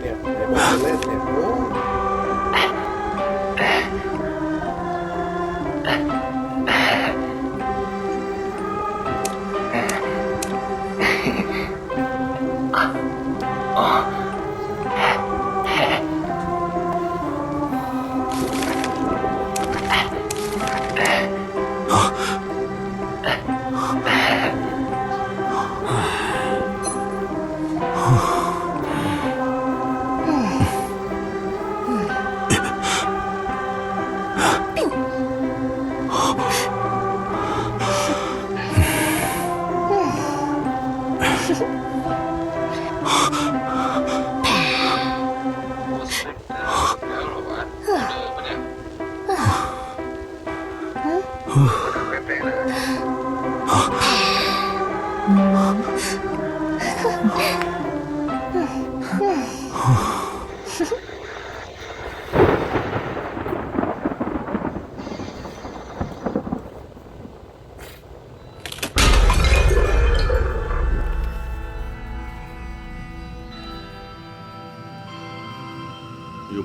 เนี่ยไหน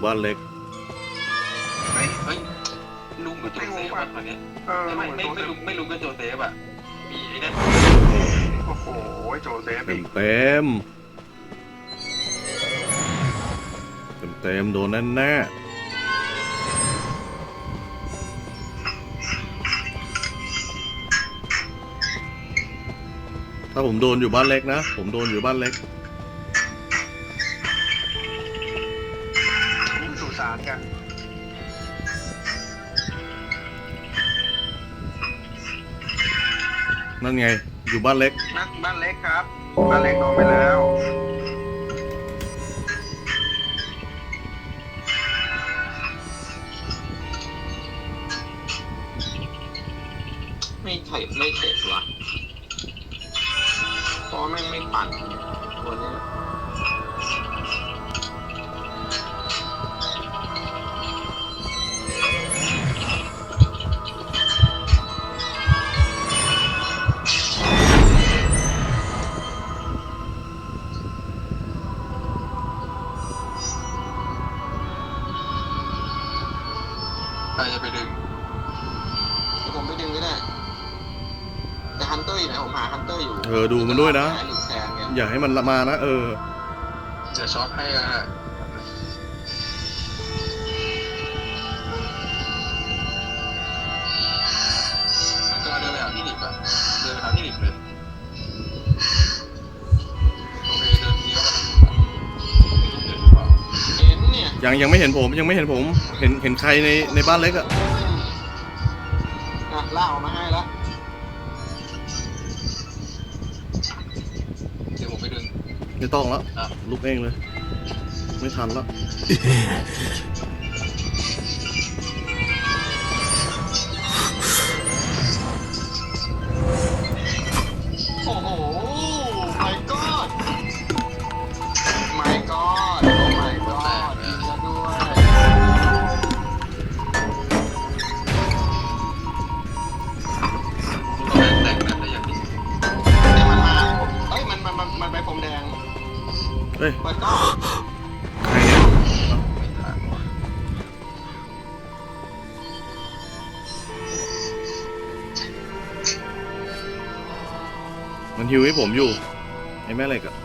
บอกจะเล่นเนี่ยโอ้อยู่บ้านเล็ก เฮ้ยเฮ้ยลุงกับโจเซฟอะตอนเนี้ยเออไม่เหมือนไม่โจเซฟไม่ลุงไม่ลุงกับโจเซฟอะมีไอ้นั่นโอ้โหโจเซฟเต็อีมกเต็มเต็มเต็มๆโดนแน่แน่ๆถ้าผมโดนอยู่บ้านเล็กนะ ผมโดนอยู่บ้านเล็ก กันนั่นไง อยู่บ้านเล็ก นั่นบ้านเล็กครับ บ้านเล็กโดนไปแล้ว ไม่เข็ดไม่เข็ดว่ะเพราะแม่งไม่ปั่นตัวเนี้ย เตอร์อยู่เออดูมันด้วยนะหาหลุดแทนไงอย่าให้มันมานะ เออ จะช็อตให้ก็ได้มันก็เดินไปหาที่หลิบอะเดินไปหาที่หลิบเลยโอเคเดินเลี้ยวไปทางนู้นอะไม่รู้เดินหรือเปล่าเห็นเนี่ยยังยังไม่เห็นผมยังไม่เห็นผม เห็นเห็นใครในในบ้านเล็กอะอะ ไม่ต้องแล้วอะลุกเองเลย ไม่ทันแล้ว เฮ้ย ปิดกล้องใครเนี่ยไม่ทันว่ะมันฮิวให้ผมอยู่ ไอ้แม่เหล็กอะ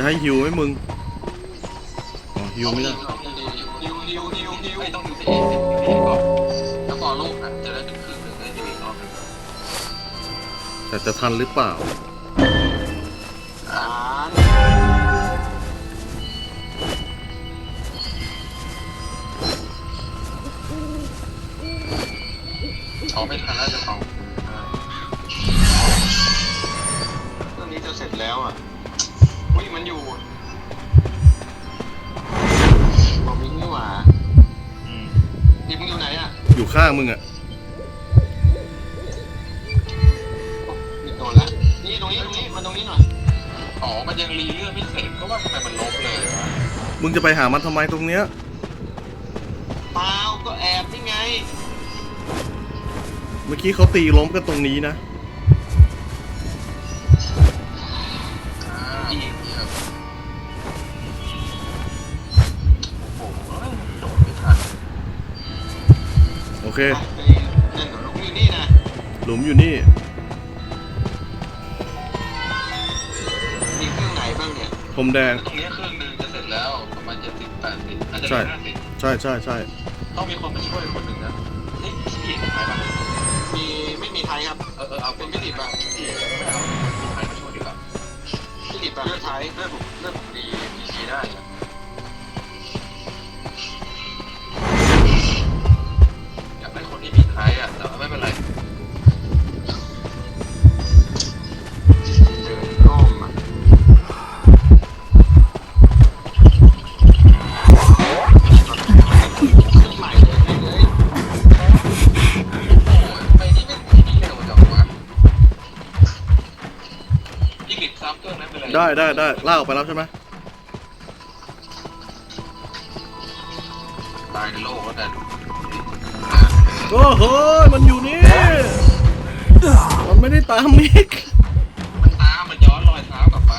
จะให้ฮิวไหมมึงอ๋อฮิวไม่ได้ฮิวฮิวฮิวฮิวไม่ต้องฮิวที่เองฮิวที่เองก่อนแล้วพอลูกอะจะได้ถึงครึ่งหนึ่งได้ฮิวอีกรอบหนึ่งแต่จะทันหรือเปล่าอ่าเอาไม่ทันแล้วจะเอาเรื่องนี้จะเสร็จแล้วอะ มันอยู่บอกมิงนี่หว่านี่มึงอยู่ไหนอะอยู่ข้างมึงอะโอ้มิดโดนแล้วนี่ตรงนี้ตรงนี้มาตรงนี้หน่อยอ๋อมันยังยังรีเลือดไม่เสร็จก็ว่าทำไมมันลบเลยวะมึงจะไปหามันทำไมตรงเนี้ย เปล่าก็แอบนี่ไง เมื่อกี้เขาตีล้มกันตรงนี้นะ เคไปเล่นกับลูกนี่นี่นะหลุมอยู่นี่ มีเครื่องไหนบ้างเนี่ยพรมแดง ตรงนี้เครื่องหนึงจะเสร็จแล้วประมาณจะสิบแปดสิบอาจจะใช่ ห้าสิบใช่ใช่ใช่ต้องมีคนมาช่วยคนหนึ่งนะเฮ้ยพี่เห็นใครบ้างมีไม่มีไทยครับ เออเออเอาเป็นพี่ดิบอะพี่ไม่เอามีใครมาช่วยดีกว่าพี่ดิบอะเลือดไทยเลือดผม ได้ได้ได้ลาออกไปแล้วใช่ไหมตายในโลกแล้วแต่โอ้โหมันอยู่นี่ มันไม่ได้ตามมิกมันตามมันย้อนรอยเท้ากลับไป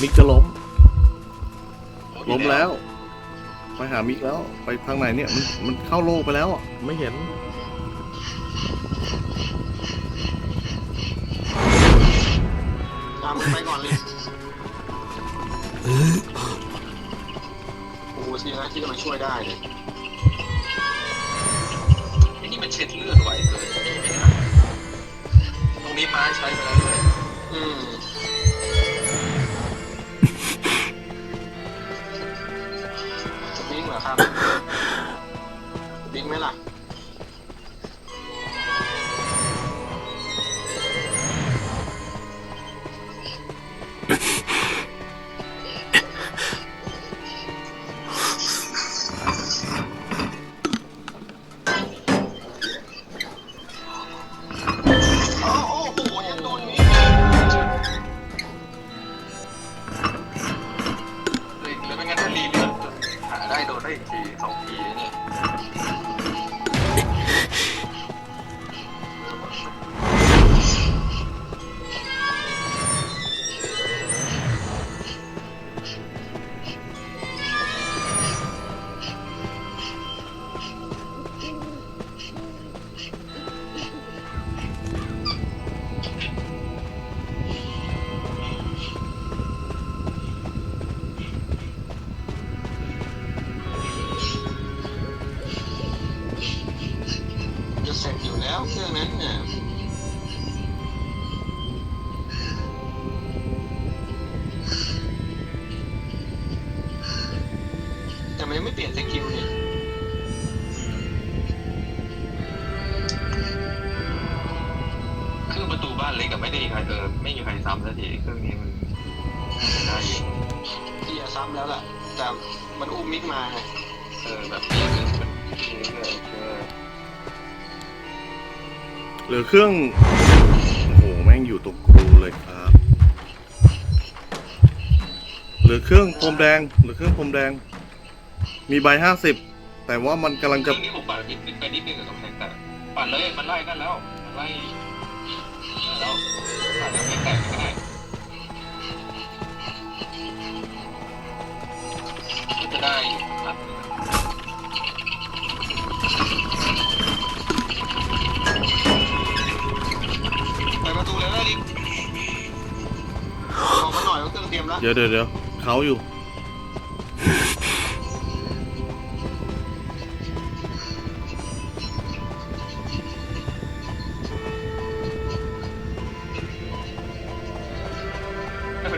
มิกจะล้มล้มแล้ว ไปหามิกแล้ว ไปทางไหนเนี่ยมันมันเข้าโลกไปแล้วอะไม่เห็น ตามไปก่อนเลยโอ้โหสินะที่จะมาช่วยได้เลยไอ้นี่มันเช็ดเลือดไว้เลยตรงนี้ไม้ใช้ไปแล้วเลยอืม ริงไหมล่ะ ไม่ได้มีใครเออไม่มีใครซ้ำสักทีเครื่องนี้มันได้อยู่ที่จะซ้ำแล้วล่ะแต่มันอุ้มมิกมาไงเออแบบนี้มันเรื่อยๆเออเหลือเครื่อง โอ้โห แม่งอยู่ตรงกูเลยครับเหลือเครื่องพรมแดงเหลือเครื่องพรมแดง มีใบห้าสิบ แต่ว่ามันกำลังเคจะ รื่องนี้ผมปั่นนิดนึงไปนิดนึงกับกำแพงแตกปั่นเลยมันไล่กันแล้วมันไล่ แล้วปั่นกำแพงแตกก็ได้จะได้นัดหนึ่งไปประตูเลยได้ดิออกมาหน่อยว่าเครื่องเตรียมแล้ว เดี๋ยวเดี๋ยวเดี๋ยวเขาอยู่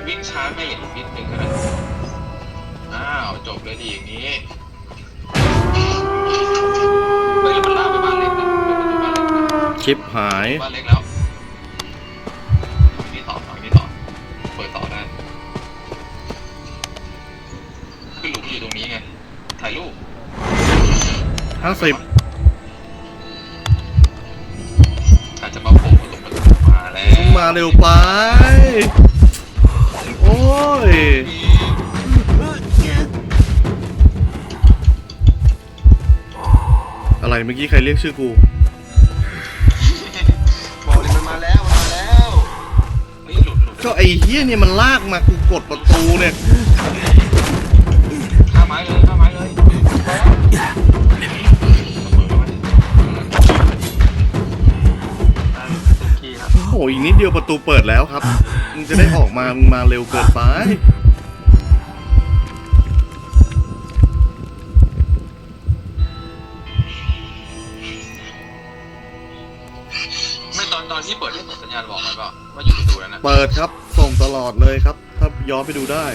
วิ่งช้าไม่เห็นนิดนึงนะอ้าว จบเลยดีอย่างนี้ไปแรื่อยๆแบบบ้านเล็กนะชิปหาย บ้านเล็กแล้วนี่ต่อต่อนี่ต่อ เปิดต่อได้คือหลุมอยู่ตรงนี้ไง ถ่ายรูปห้าสิบอาจจะมาโผล่ตรงประตูมาแล้ว มาเร็วไป ยอะไรเมื่อกี้ใครเรียกชื่อกู บอกเลยมันมาแล้วมันมาแล้วนี่หลุดหลุดก็ไอ้เฮี้ยเนี่ยมันลากมากูกดประตูเนี่ยข้าไม้เลยข้าไม้เลยคีครับโอ้โหอีกนิดเดียวประตูเปิดแล้วครับมึง จะได้ออกมามึงมาเร็วเกินไป ไม่ตอนตอนที่เปิดที่สัญญาณบอกมันเปล่าว่าอยู่ประตูแล้วนะเปิดครับ ส่งตลอดเลยครับ ถ้าย้อนไปดูได้